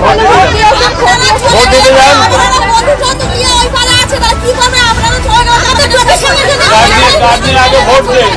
Vote দিতে যান। আগে ভোট দিন।